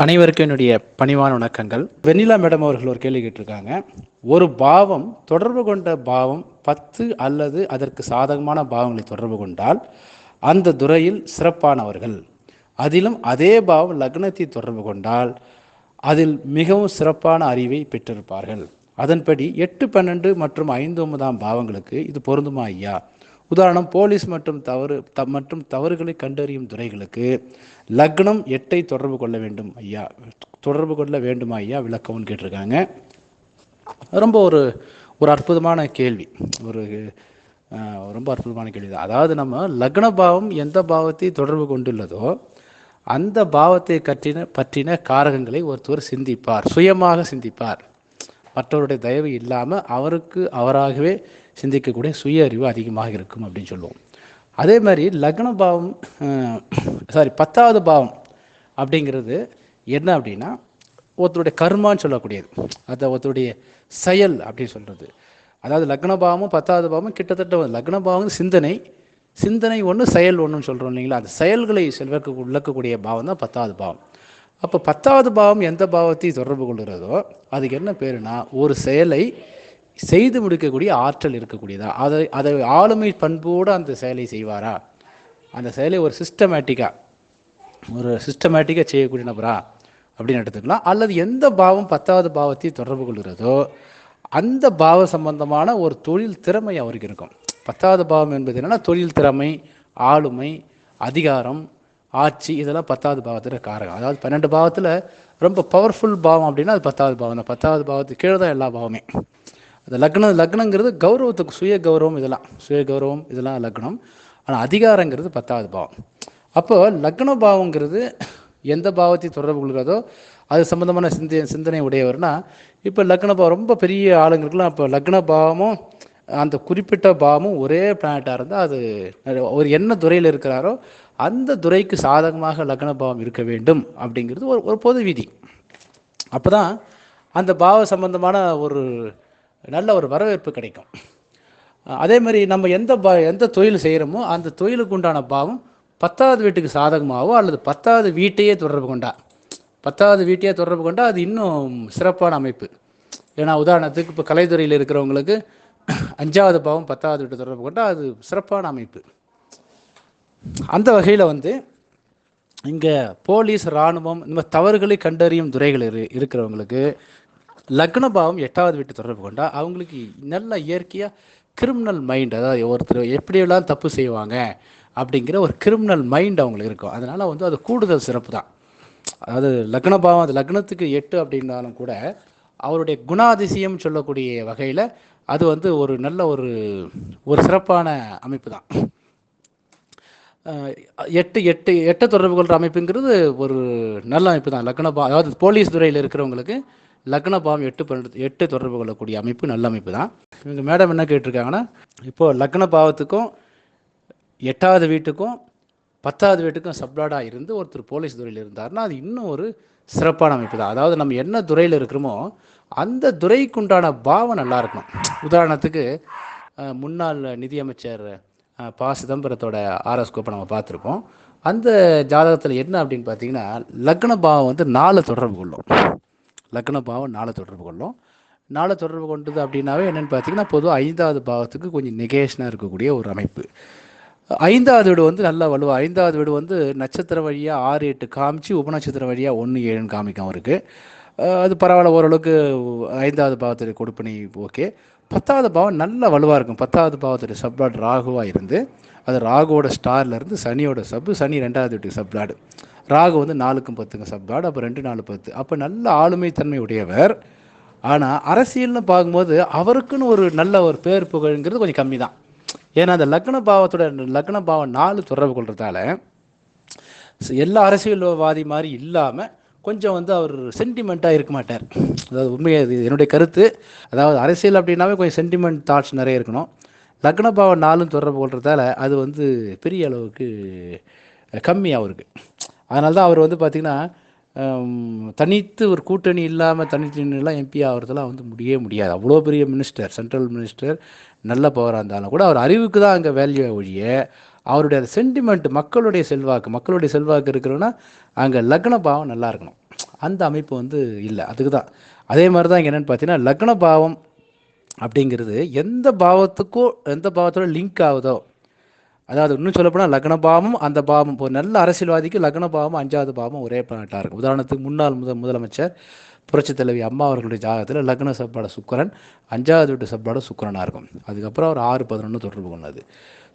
அனைவருக்கும் என்னுடைய பணிவான வணக்கங்கள். வெண்ணிலா மேடம் அவர்கள் ஒரு கேள்வி கேட்டிருக்காங்க. ஒரு பாவம் தொடர்பு கொண்ட பாவம் பத்து அல்லது அதற்கு சாதகமான பாவங்களை தொடர்பு கொண்டால் அந்த துறையில் சிறப்பானவர்கள். அதிலும் அதே பாவம் லக்னத்தை தொடர்பு கொண்டால் அதில் மிகவும் சிறப்பான அறிவை பெற்றிருப்பார்கள். அதன்படி எட்டு பன்னெண்டு மற்றும் ஐந்து ஒன்பதாம் பாவங்களுக்கு இது பொருந்துமா ஐயா? உதாரணம் போலீஸ் மற்றும் தவறு த மற்றும் தவறுகளை கண்டறியும் துறைகளுக்கு லக்னம் எட்டை தொடர்பு கொள்ள வேண்டும் ஐயா தொடர்பு கொள்ள வேண்டுமா ஐயா விளக்கம்னு கேட்டிருக்காங்க. ரொம்ப ஒரு ஒரு அற்புதமான கேள்வி. ஒரு ரொம்ப அற்புதமான கேள்வி தான் அதாவது நம்ம லக்ன பாவம் எந்த பாவத்தை தொடர்பு கொண்டுள்ளதோ அந்த பாவத்தை கற்றின பற்றின காரகங்களை ஒருத்தர் சிந்திப்பார் சுயமாக சிந்திப்பார். மற்றவருடைய தயவு இல்லாமல் அவருக்கு அவராகவே சிந்திக்கக்கூடிய சுய அறிவு அதிகமாக இருக்கும் அப்படின்னு சொல்லுவோம். அதே மாதிரி லக்ன பாவம் சாரி பத்தாவது பாவம் அப்படிங்கிறது என்ன அப்படின்னா ஒருத்தருடைய கர்மான்னு சொல்லக்கூடியது. அதை ஒருத்தருடைய செயல் அப்படின்னு சொல்கிறது அதாவது லக்ன பாவமும் பத்தாவது பாவமும் கிட்டத்தட்ட லக்ன பாவம் சிந்தனை சிந்தனை ஒன்று செயல் ஒன்றுன்னு சொல்கிறோம் இல்லைங்களா? அந்த செயல்களை செல்வக்கு விளக்கக்கூடிய பாவம் தான் பத்தாவது பாவம். அப்போ பத்தாவது பாவம் எந்த பாவத்தை தொடர்பு கொள்கிறதோ அதுக்கு என்ன பேருனா ஒரு செயலை செய்து முடிக்கக்கூடிய ஆற்றல் இருக்கக்கூடியதா? அதை அதை ஆளுமை பண்போடு அந்த செயலை செய்வாரா? அந்த செயலை ஒரு சிஸ்டமேட்டிக்காக ஒரு சிஸ்டமேட்டிக்காக செய்யக்கூடிய நபரா? அப்படின்னு எடுத்துக்கலாம். அல்லது எந்த பாவம் பத்தாவது பாவத்தை தொடர்பு கொள்கிறதோ அந்த பாவ சம்பந்தமான ஒரு தொழில் திறமை அவருக்கு இருக்கும். பத்தாவது பாவம் என்பது என்னென்னா தொழில் திறமை ஆளுமை அதிகாரம் ஆட்சி இதெல்லாம் பத்தாவது பாவத்தில் காரகம் அதாவது பன்னெண்டு பாவத்தில் ரொம்ப பவர்ஃபுல் பாவம் அப்படின்னா அது பத்தாவது பாவம் தான். பத்தாவது பாவத்துக்கு கீழே தான் எல்லா பாவமே. அந்த லக்னம் லக்னங்கிறது கௌரவத்துக்கு சுய கௌரவம் இதெல்லாம். சுய கௌரவம் இதெல்லாம் லக்னம். ஆனால் அதிகாரங்கிறது பத்தாவது பாவம். அப்போ லக்ன பாவங்கிறது எந்த பாவத்தை தொடர்பு கொள்கிறதோ அது சம்பந்தமான சிந்தி சிந்தனை உடையவர்னா இப்போ லக்ன பாவம் ரொம்ப பெரிய ஆளுங்களுக்குலாம் இப்போ லக்ன பாவமும் அந்த குறிப்பிட்ட பாவமும் ஒரே பிளானட்டாக இருந்தால் அது ஒரு என்ன துறையில் இருக்கிறாரோ அந்த துறைக்கு சாதகமாக லக்ன பாவம் இருக்க வேண்டும் அப்படிங்கிறது ஒரு ஒரு பொது விதி. அப்போ தான் அந்த பாவ சம்பந்தமான ஒரு நல்ல ஒரு வரவேற்பு கிடைக்கும். அதே மாதிரி நம்ம எந்த பா எந்த தொழில் செய்கிறோமோ அந்த தொழிலுக்கு உண்டான பாவம் பத்தாவது வீட்டுக்கு சாதகமாகவோ அல்லது பத்தாவது வீட்டையே தொடர்பு கொண்டா பத்தாவது வீட்டையே தொடர்பு கொண்டா அது இன்னும் சிறப்பான அமைப்பு. ஏன்னா உதாரணத்துக்கு இப்போ கலைத்துறையில் இருக்கிறவங்களுக்கு அஞ்சாவது பாவம் பத்தாவது வீட்டை தொடர்பு கொண்டா அது சிறப்பான அமைப்பு. அந்த வகையில் வந்து இங்கே போலீஸ் இராணுவம் இந்த மாதிரி தவறுகளை கண்டறியும் துறைகள் இரு இருக்கிறவங்களுக்கு லக்ன பாவம் எட்டாவது வீட்டு தொடர்பு கொண்டா அவங்களுக்கு நல்ல இயற்கையாக கிரிமினல் மைண்ட் அதாவது ஒருத்தர் எப்படியெல்லாம் தப்பு செய்வாங்க அப்படிங்கிற ஒரு கிரிமினல் மைண்ட் அவங்களுக்கு இருக்கும். அதனால் வந்து அது கூடுதல் சிறப்பு தான் அதாவது லக்ன பாவம் அது லக்னத்துக்கு எட்டு அப்படின்னாலும் கூட அவருடைய குணாதிசயம் சொல்லக்கூடிய வகையில் அது வந்து ஒரு நல்ல ஒரு ஒரு சிறப்பான அமைப்பு தான் எட்டு எட்டு எட்டு தொடர்பு கொள்கிற அமைப்புங்கிறது ஒரு நல்ல அமைப்பு தான் லக்ன பா அதாவது போலீஸ் துறையில் இருக்கிறவங்களுக்கு லக்ன பாவம் எட்டு பன்னெண்டு எட்டு தொடர்பு கொள்ளக்கூடிய அமைப்பு நல்ல அமைப்பு தான். இவங்க மேடம் என்ன கேட்டிருக்காங்கன்னா இப்போது லக்ன பாவத்துக்கும் எட்டாவது வீட்டுக்கும் பத்தாவது வீட்டுக்கும் சப்ளாடாக இருந்து ஒருத்தர் போலீஸ் துறையில் இருந்தார்னா அது இன்னும் ஒரு சிறப்பான அமைப்பு தான். அதாவது நம்ம என்ன துறையில் இருக்கிறோமோ அந்த துறைக்குண்டான பாவம் நல்லா இருக்கணும். உதாரணத்துக்கு முன்னாள் நிதியமைச்சர் ப. சிதம்பரத்தோட ஆரோஸ்கோப்பை நம்ம பார்த்துருப்போம். அந்த ஜாதகத்தில் என்ன அப்படின்னு பார்த்தீங்கன்னா லக்ன பாவம் வந்து நாலு தொடர்பு கொள்ளும். லக்ன பாவம் நாளை தொடர்பு கொள்ளும். நாளை தொடர்பு கொண்டது அப்படின்னாவே என்னென்னு பார்த்தீங்கன்னா பொதுவாக ஐந்தாவது பாவத்துக்கு கொஞ்சம் நெகேஷனாக இருக்கக்கூடிய ஒரு அமைப்பு. ஐந்தாவது வீடு வந்து நல்லா வலுவா ஐந்தாவது வீடு வந்து நட்சத்திர வழியாக ஆறு எட்டு காமிச்சு உபநட்சத்திர வழியாக ஒன்று ஏழுன்னு காமிக்கும் அவருக்கு அது பரவாயில்ல ஓரளவுக்கு ஐந்தாவது பாவத்துடைய கொடுப்பினி ஓகே. பத்தாவது பாவம் நல்ல வலுவாக இருக்கும். பத்தாவது பாவத்துடைய சப்ளாட் ராகுவாக இருந்து அது ராகுவோட ஸ்டார்லேருந்து சனியோட சப்பு சனி ரெண்டாவது வீட்டுக்கு சப்ளாடு ராகு வந்து நாலுக்கும் பத்துங்க சப்ளாடு அப்போ ரெண்டு நாலு பத்து. அப்போ நல்ல ஆளுமை தன்மை உடையவர். ஆனால் அரசியல்னு பார்க்கும்போது அவருக்குன்னு ஒரு நல்ல ஒரு பேர் புகழ்ங்கிறது கொஞ்சம் கம்மி தான் ஏன்னா அந்த லக்ன பாவத்தோட லக்ன பாவம் நாலு தொடர்பு கொள்றதால எல்லா அரசியல்வாதி மாதிரி இல்லாமல் கொஞ்சம் வந்து அவர் சென்டிமெண்ட்டாக இருக்க மாட்டார். அதாவது உண்மையாக இது என்னுடைய கருத்து. அதாவது அரசியல் அப்படின்னாவே கொஞ்சம் சென்டிமெண்ட் தாட்ஸ் நிறைய இருக்கணும். லக்ன பாவம் நாலும் தொடர்பு கொள்றதால அது வந்து பெரிய அளவுக்கு கம்மியாக அவருக்கு அதனால தான் அவர் வந்து பார்த்திங்கன்னா தனித்து ஒரு கூட்டணி இல்லாமல் தனித்தனிலாம் எம்பி ஆகிறதுலாம் வந்து முடியவே முடியாது. அவ்வளோ பெரிய மினிஸ்டர் சென்ட்ரல் மினிஸ்டர் நல்ல பவராக இருந்தாலும் கூட அவர் அறிவுக்கு தான் அங்கே வேல்யூ ஒழிய அவருடைய அந்த சென்டிமெண்ட் மக்களுடைய செல்வாக்கு மக்களுடைய செல்வாக்கு இருக்கிறோன்னா அங்கே லக்ன பாவம் நல்லா இருக்கணும். அந்த அமைப்பு வந்து இல்லை. அதுக்கு தான். அதே மாதிரி தான் இங்கே என்னென்னு பார்த்தீங்கன்னா லக்ன பாவம் அப்படிங்கிறது எந்த பாவத்துக்கோ எந்த பாவத்தோட லிங்க் ஆகுதோ அதாவது இன்னும் சொல்லப்போனால் லக்ன பாவமும் அந்த பாவம் இப்போ நல்ல அரசியல்வாதிக்கு லக்ன பாவமும் அஞ்சாவது பாவமும் ஒரே பிளானட்டாக இருக்கும். உதாரணத்துக்கு முன்னாள் முதல் முதலமைச்சர் புரட்சி தலைவி அம்மா அவர்களுடைய ஜாகத்தில் லக்ன சப்பாட சுக்கரன் அஞ்சாவது வீட்டு சப்பாட சுக்கரனாக இருக்கும். அதுக்கப்புறம் அவர் ஆறு பதினொன்று தொடர்பு கொண்டது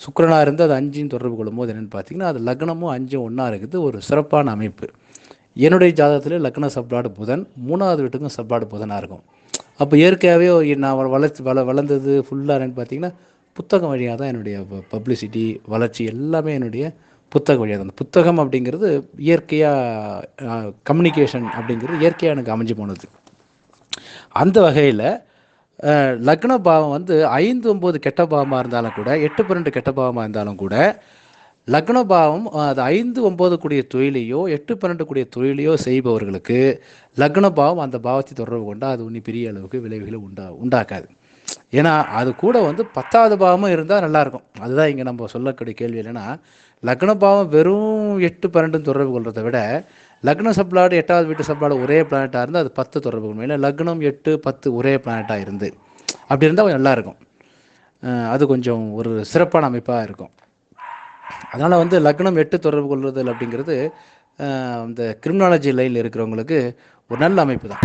சுக்கரனாக இருந்து அது அஞ்சையும் தொடர்பு கொள்ளும்போது என்னென்னு பார்த்தீங்கன்னா அது லக்னமும் அஞ்சும் ஒன்றா இருக்குது ஒரு சிறப்பான அமைப்பு. என்னுடைய ஜாதகத்தில் லக்ன சப்பாடு புதன் மூணாவது வீட்டுக்கும் சப்பாடு புதனாக இருக்கும். அப்போ இயற்கையாகவே நான் வளர்ச்சி வள வளர்ந்தது ஃபுல்லாக என்னென்னு பார்த்தீங்கன்னா புத்தகம் வழியாக தான் என்னுடைய பப்ளிசிட்டி வளர்ச்சி எல்லாமே என்னுடைய புத்தகம் வழியாக தான். புத்தகம் அப்படிங்கிறது இயற்கையாக கம்யூனிகேஷன் அப்படிங்கிறது இயற்கையாக எனக்கு அமைஞ்சு போனது. அந்த வகையில் லக்ன பாவம் வந்து ஐந்து ஒம்பது கெட்ட பாவமாக இருந்தாலும் கூட எட்டு பன்னெண்டு கெட்ட பாவமாக இருந்தாலும் கூட லக்ன பாவம் அது ஐந்து ஒம்பது கூடிய தொழிலையோ எட்டு பன்னெண்டு கூடிய தொழிலையோ செய்பவர்களுக்கு லக்ன பாவம் அந்த பாவத்தை தொடர்பு கொண்டால் அது ஒன்றும் பெரிய அளவுக்கு விளைவுகளை உண்டா உண்டாக்காது. ஏன்னா அது கூட வந்து பத்தாவது பாவமும் இருந்தால் நல்லாயிருக்கும் அதுதான் இங்கே நம்ம சொல்லக்கூடிய கேள்வி இல்லைன்னா லக்ன பாவம் வெறும் எட்டு பன்னெண்டு தொடர்பு கொள்றதை விட லக்ன சப்ளாடு எட்டாவது வீட்டு சப்ளாடு ஒரே பிளானட்டாக இருந்தால் அது பத்து தொடர்பு கொள்ளும். இல்லை லக்னம் எட்டு பத்து ஒரே பிளானட்டாக இருந்து. அப்படி இருந்தால் கொஞ்சம் நல்லாயிருக்கும் அது கொஞ்சம் ஒரு சிறப்பான அமைப்பாக இருக்கும். அதனால் வந்து லக்னம் எட்டு தொடர்பு கொள்வது அப்படிங்கிறது இந்த கிரிமினாலஜி லைனில் இருக்கிறவங்களுக்கு ஒரு நல்ல அமைப்பு தான்.